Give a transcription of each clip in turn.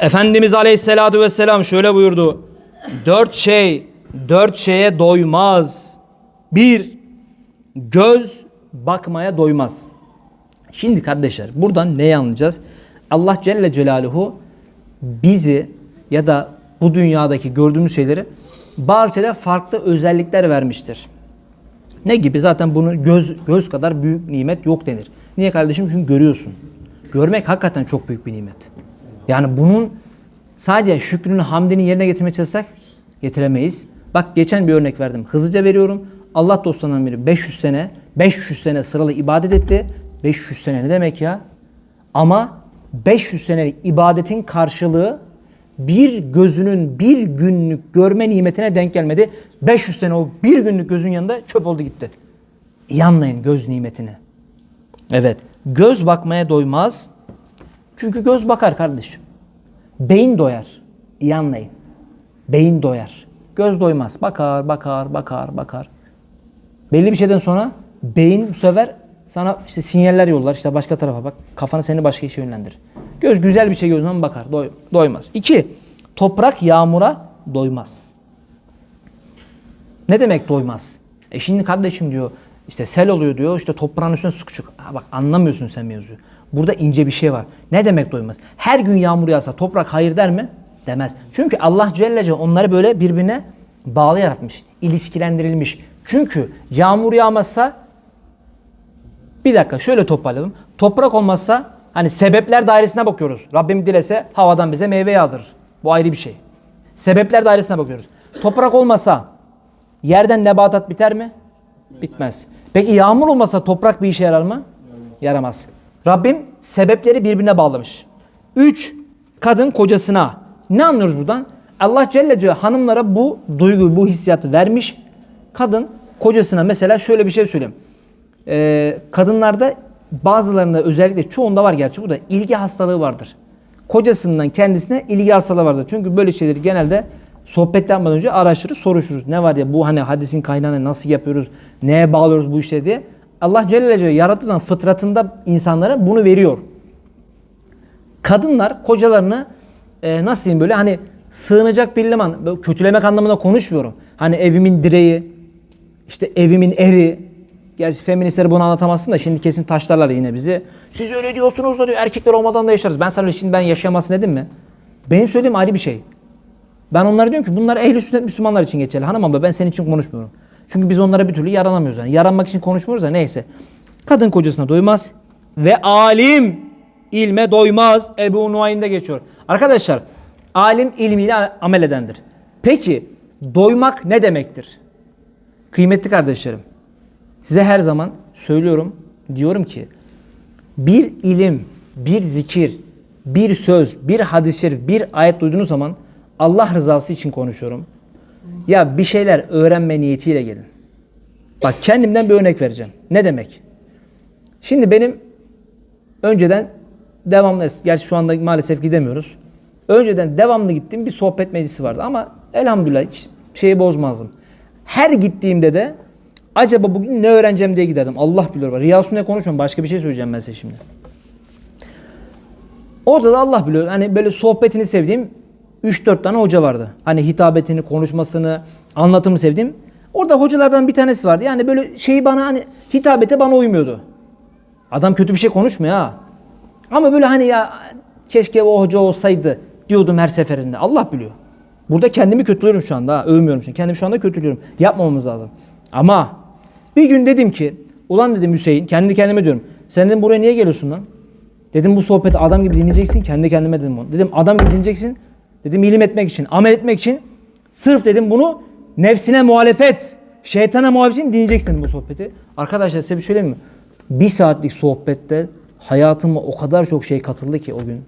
Efendimiz Aleyhisselatü Vesselam şöyle buyurdu. Dört şey, dört şeye doymaz. Bir, göz bakmaya doymaz. Şimdi kardeşler buradan neyi anlayacağız? Allah Celle Celaluhu bizi ya da bu dünyadaki gördüğümüz şeyleri bazı şeyler farklı özellikler vermiştir. Ne gibi? Zaten bunu göz göz kadar büyük nimet yok denir. Niye kardeşim? Çünkü görüyorsun. Görmek hakikaten çok büyük bir nimet. Yani bunun sadece şükrünü, hamdini yerine getirmeye çalışsak getiremeyiz. Bak geçen bir örnek verdim. Hızlıca veriyorum. Allah dostlarından biri 500 sene, 500 sene sıralı ibadet etti. 500 sene ne demek ya? Ama 500 senelik ibadetin karşılığı bir gözünün bir günlük görme nimetine denk gelmedi. 500 sene o bir günlük gözün yanında çöp oldu gitti. İyi anlayın göz nimetini. Evet. Göz bakmaya doymaz. Çünkü göz bakar kardeşim. Beyin doyar. İyi anlayın. Beyin doyar. Göz doymaz. Bakar, bakar, bakar, bakar. Belli bir şeyden sonra beyin bu sefer sana işte sinyaller yollar. İşte başka tarafa bak. Kafanı seni başka işe yönlendirir. Göz güzel bir şey zaman bakar. Doy, doymaz. İki, toprak yağmura doymaz. Ne demek doymaz? E şimdi kardeşim diyor işte sel oluyor diyor işte toprağın üstüne su küçük. Ha bak anlamıyorsun sen mevzuyu. Burada ince bir şey var. Ne demek doymaz? Her gün yağmur yağsa toprak hayır der mi? Demez. Çünkü Allah Celle Celle onları böyle birbirine bağlı yaratmış. ilişkilendirilmiş. Çünkü yağmur yağmazsa bir dakika şöyle toparlayalım. Toprak olmazsa hani sebepler dairesine bakıyoruz. Rabbim dilese havadan bize meyve yağdırır. Bu ayrı bir şey. Sebepler dairesine bakıyoruz. Toprak olmasa yerden nebatat biter mi? Bitmez. Peki yağmur olmasa toprak bir işe yarar mı? Yaramaz. Rabbim sebepleri birbirine bağlamış. Üç, kadın kocasına. Ne anlıyoruz buradan? Allah Celle Celle hanımlara bu duygu, bu hissiyatı vermiş. Kadın kocasına mesela şöyle bir şey söyleyeyim. Ee, kadınlarda bazılarında özellikle çoğunda var gerçi bu da ilgi hastalığı vardır. Kocasından kendisine ilgi hastalığı vardır. Çünkü böyle şeyleri genelde sohbet yapmadan önce araştırır, soruşuruz. Ne var ya bu hani hadisin kaynağını nasıl yapıyoruz, neye bağlıyoruz bu işleri diye. Allah Celle Celle yarattığı zaman fıtratında insanlara bunu veriyor. Kadınlar kocalarını e, nasıl diyeyim böyle hani sığınacak bir liman, böyle kötülemek anlamında konuşmuyorum. Hani evimin direği, işte evimin eri. Gerçi feministleri bunu anlatamazsın da şimdi kesin taşlarlar yine bizi. Siz öyle diyorsunuz da diyor erkekler olmadan da yaşarız. Ben sana şimdi ben yaşayamazsın dedim mi? Benim söylediğim ayrı bir şey. Ben onlara diyorum ki bunlar ehli sünnet Müslümanlar için geçerli. Hanım abla ben senin için konuşmuyorum. Çünkü biz onlara bir türlü yaranamıyoruz. Yani yaranmak için konuşmuyoruz da neyse. Kadın kocasına doymaz ve alim ilme doymaz. Ebu Nuaym'de geçiyor. Arkadaşlar alim ilmiyle amel edendir. Peki doymak ne demektir? Kıymetli kardeşlerim size her zaman söylüyorum diyorum ki bir ilim, bir zikir, bir söz, bir hadis-i şerif, bir ayet duyduğunuz zaman Allah rızası için konuşuyorum. Ya bir şeyler öğrenme niyetiyle gelin. Bak kendimden bir örnek vereceğim. Ne demek? Şimdi benim önceden devamlı, gerçi şu anda maalesef gidemiyoruz. Önceden devamlı gittiğim bir sohbet meclisi vardı ama elhamdülillah hiç şeyi bozmazdım. Her gittiğimde de acaba bugün ne öğreneceğim diye giderdim. Allah biliyor. Riyasune ne konuşuyorum. Başka bir şey söyleyeceğim ben size şimdi. Orada da Allah biliyor. Hani böyle sohbetini sevdiğim 3-4 tane hoca vardı. Hani hitabetini, konuşmasını, anlatımı sevdiğim. Orada hocalardan bir tanesi vardı. Yani böyle şeyi bana hani hitabete bana uymuyordu. Adam kötü bir şey konuşmuyor ha. Ama böyle hani ya keşke o hoca olsaydı diyordum her seferinde. Allah biliyor. Burada kendimi kötülüyorum şu anda. Övmüyorum şimdi. Kendimi şu anda kötülüyorum. Yapmamamız lazım. Ama bir gün dedim ki ulan dedim Hüseyin kendi kendime diyorum. Sen dedim buraya niye geliyorsun lan? Dedim bu sohbeti adam gibi dinleyeceksin. Kendi kendime dedim onu. Dedim adam gibi dinleyeceksin. Dedim ilim etmek için, amel etmek için. Sırf dedim bunu nefsine muhalefet, şeytana muhalefet için dinleyeceksin bu sohbeti. Arkadaşlar size bir söyleyeyim mi? Bir saatlik sohbette hayatıma o kadar çok şey katıldı ki o gün.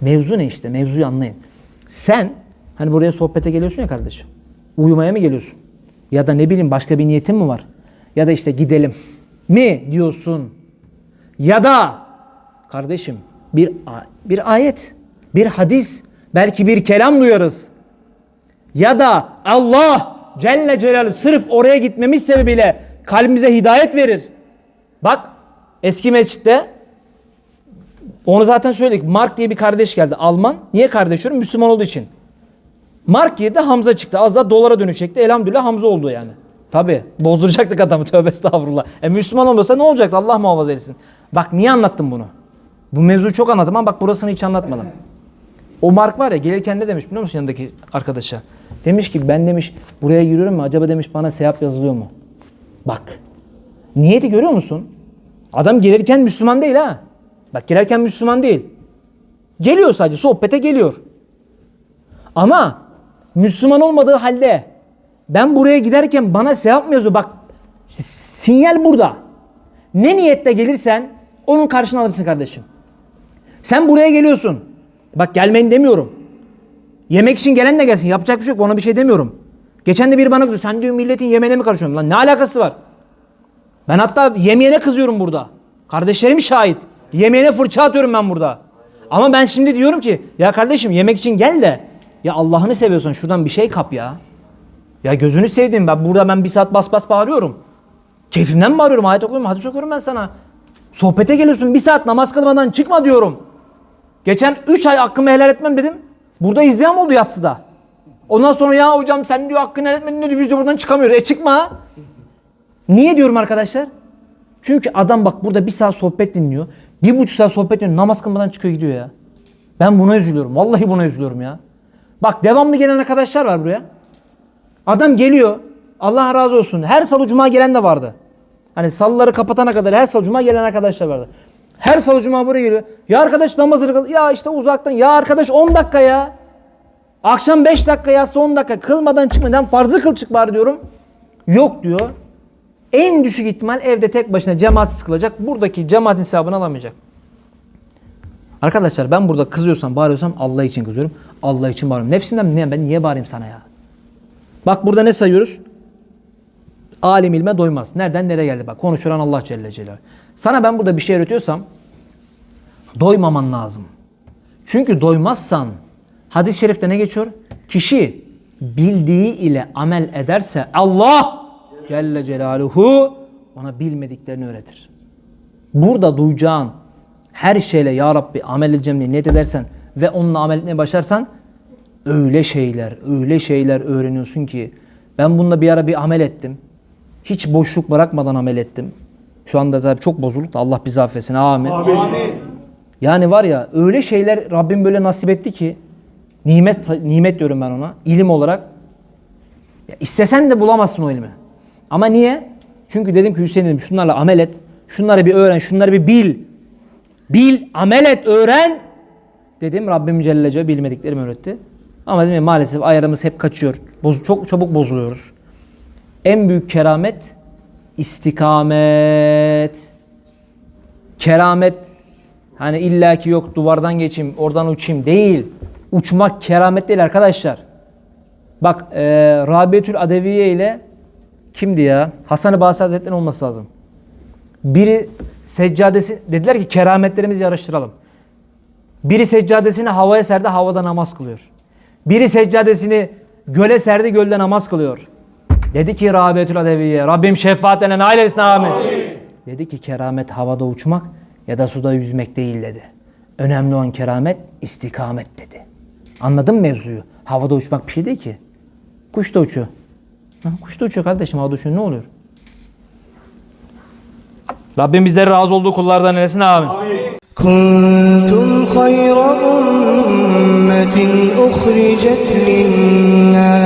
Mevzu ne işte? Mevzuyu anlayın. Sen hani buraya sohbete geliyorsun ya kardeşim. Uyumaya mı geliyorsun? Ya da ne bileyim başka bir niyetin mi var? Ya da işte gidelim mi diyorsun? Ya da kardeşim bir bir ayet, bir hadis, belki bir kelam duyarız. Ya da Allah Celle Celaluhu sırf oraya gitmemiz sebebiyle kalbimize hidayet verir. Bak eski mescitte Onu zaten söyledik. Mark diye bir kardeş geldi. Alman. Niye kardeş diyorum? Müslüman olduğu için. Mark yerine Hamza çıktı. Az daha dolara dönüşecekti. Elhamdülillah Hamza oldu yani. Tabi bozduracaktık adamı tövbe estağfurullah. E Müslüman olmasa ne olacaktı Allah muhafaza etsin. Bak niye anlattım bunu? Bu mevzuyu çok anlattım ama bak burasını hiç anlatmadım. O Mark var ya gelirken ne demiş biliyor musun yanındaki arkadaşa? Demiş ki ben demiş buraya yürüyorum mu acaba demiş bana sevap yazılıyor mu? Bak. Niyeti görüyor musun? Adam gelirken Müslüman değil ha. Bak gelirken Müslüman değil. Geliyor sadece sohbete geliyor. Ama Müslüman olmadığı halde ben buraya giderken bana sevap mı yazıyor? Bak işte sinyal burada. Ne niyetle gelirsen onun karşına alırsın kardeşim. Sen buraya geliyorsun. Bak gelmeyin demiyorum. Yemek için gelen de gelsin. Yapacak bir şey yok. Ona bir şey demiyorum. Geçen de biri bana kızıyor. Sen diyor milletin yemeğine mi karışıyorsun? Lan ne alakası var? Ben hatta yemeğine kızıyorum burada. Kardeşlerim şahit. Yemeğine fırça atıyorum ben burada. Ama ben şimdi diyorum ki ya kardeşim yemek için gel de ya Allah'ını seviyorsan şuradan bir şey kap ya. Ya gözünü sevdim ben burada ben bir saat bas bas bağırıyorum. Keyfimden mi bağırıyorum? Ayet okuyorum, hadis okuyorum ben sana. Sohbete geliyorsun bir saat namaz kılmadan çıkma diyorum. Geçen 3 ay hakkımı helal etmem dedim. Burada izleyen oldu yatsıda. Ondan sonra ya hocam sen diyor hakkını helal etmedin diyor biz de buradan çıkamıyoruz. E çıkma. Niye diyorum arkadaşlar? Çünkü adam bak burada bir saat sohbet dinliyor. Bir buçuk saat sohbet dinliyor. Namaz kılmadan çıkıyor gidiyor ya. Ben buna üzülüyorum. Vallahi buna üzülüyorum ya. Bak devamlı gelen arkadaşlar var buraya. Adam geliyor. Allah razı olsun. Her salı cuma gelen de vardı. Hani salıları kapatana kadar her salı cuma gelen arkadaşlar vardı. Her salı cuma buraya geliyor. Ya arkadaş namazını kıl. Ya işte uzaktan. Ya arkadaş 10 dakika ya. Akşam 5 dakika yatsı 10 dakika. Kılmadan çıkmadan farzı kıl çık bari diyorum. Yok diyor. En düşük ihtimal evde tek başına cemaatsiz kılacak. Buradaki cemaatin hesabını alamayacak. Arkadaşlar ben burada kızıyorsam, bağırıyorsam Allah için kızıyorum. Allah için bağırıyorum. Nefsimden ne? Ben niye bağırayım sana ya? Bak burada ne sayıyoruz? Alim ilme doymaz. Nereden nereye geldi bak. Konuşuran Allah Celle Celaluhu. Sana ben burada bir şey öğretiyorsam doymaman lazım. Çünkü doymazsan hadis-i şerifte ne geçiyor? Kişi bildiği ile amel ederse Allah Celle Celaluhu ona bilmediklerini öğretir. Burada duyacağın her şeyle ya Rabbi amel edeceğim diye niyet edersen ve onunla amel etmeye başlarsan öyle şeyler, öyle şeyler öğreniyorsun ki ben bununla bir ara bir amel ettim. Hiç boşluk bırakmadan amel ettim. Şu anda tabii çok bozuluk da Allah bizi affetsin. Amin. Yani var ya öyle şeyler Rabbim böyle nasip etti ki nimet nimet diyorum ben ona. ilim olarak ya istesen de bulamazsın o ilmi. Ama niye? Çünkü dedim ki Hüseyin dedim şunlarla amel et. Şunları bir öğren, şunları bir bil. Bil, amel et, öğren. Dedim Rabbim Celle Celle bilmediklerimi öğretti. Ama dedim ya, maalesef ayarımız hep kaçıyor. Boz, çok çabuk bozuluyoruz. En büyük keramet istikamet. Keramet hani illaki yok duvardan geçeyim, oradan uçayım değil. Uçmak keramet değil arkadaşlar. Bak e, Rabietül Adeviye ile kimdi ya? Hasan-ı Basri Hazretleri'nin olması lazım. Biri seccadesi dediler ki kerametlerimizi yarıştıralım. Biri seccadesini havaya serdi, havada namaz kılıyor. Biri seccadesini göle serdi, gölde namaz kılıyor. Dedi ki Rabetül Adeviye Rabbim şefaat denen ailesine amin. Dedi ki keramet havada uçmak ya da suda yüzmek değil dedi. Önemli olan keramet istikamet dedi. Anladın mı mevzuyu? Havada uçmak bir şey değil ki. Kuş da uçuyor. Kuş da uçuyor kardeşim havada uçuyor ne oluyor? Rabbim bizleri razı olduğu kullardan eylesin amin. Kuntum hayra ummetin uhricet linnâ